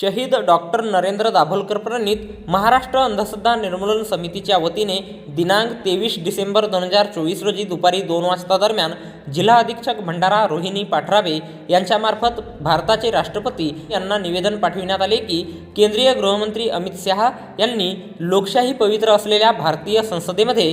शहीद डॉक्टर नरेंद्र दाभोलकर प्रणित महाराष्ट्र अंधश्रद्धा निर्मूलन समितीच्या वतीने दिनांक तेवीस डिसेंबर दोन हजार चोवीस रोजी दुपारी दोन वाजता दरम्यान जिल्हा अधीक्षक भंडारा रोहिणी पाठराबे यांच्यामार्फत भारताचे राष्ट्रपती यांना निवेदन पाठविण्यात आले की केंद्रीय गृहमंत्री अमित शहा यांनी लोकशाही पवित्र असलेल्या भारतीय संसदेमध्ये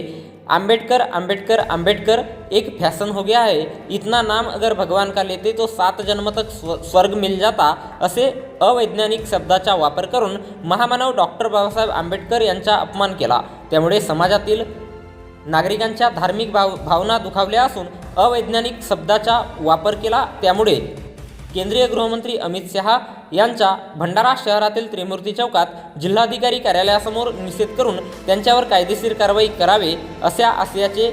आंबेडकर आंबेडकर आंबेडकर एक फैशन हो गया है। इतना नाम अगर भगवान का लेते तो सात जन्म तक स्व स्वर्ग मिल जाता असे अवैज्ञानिक शब्दाचा वापर करून महामानव डॉक्टर बाबासाहेब आंबेडकर यांचा अपमान केला। त्यामुळे समाजातील नागरिकांच्या धार्मिक भाव भावना दुखावल्या असून अवैज्ञानिक शब्दाचा वापर केला। त्यामुळे केंद्रीय गृहमंत्री अमित शहा यांच्या भंडारा शहरातील त्रिमूर्ती चौकात जिल्हाधिकारी कार्यालयासमोर निषेध करून त्यांच्यावर कायदेशीर कारवाई करावे अशा आशयाचे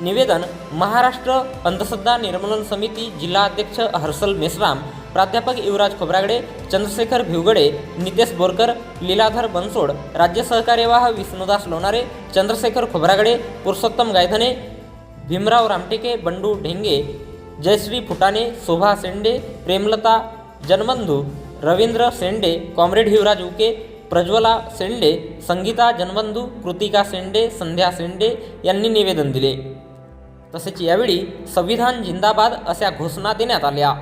निवेदन महाराष्ट्र अंधश्रद्धा निर्मूलन समिती जिल्हा अध्यक्ष हर्षल मेश्राम प्राध्यापक युवराज खोब्रागडे चंद्रशेखर भिवगडे नितेश बोरकर लीलाधर बनसोड राज्य सहकार्यवाह विष्णुदास लोणारे चंद्रशेखर खोब्रागडे पुरुषोत्तम गायधने भीमराव रामटेके बंडू ढेंगे जयश्री फुटाणे शोभा शेंडे प्रेमलता जनबंधू रवींद्र शेंडे कॉम्रेड हिवराज उके प्रज्वला शेंडे संगीता जनबंधू कृतिका शेंडे संध्या शेंडे यांनी निवेदन दिले. तसेच यावेळी संविधान जिंदाबाद अशा घोषणा देण्यात आल्या.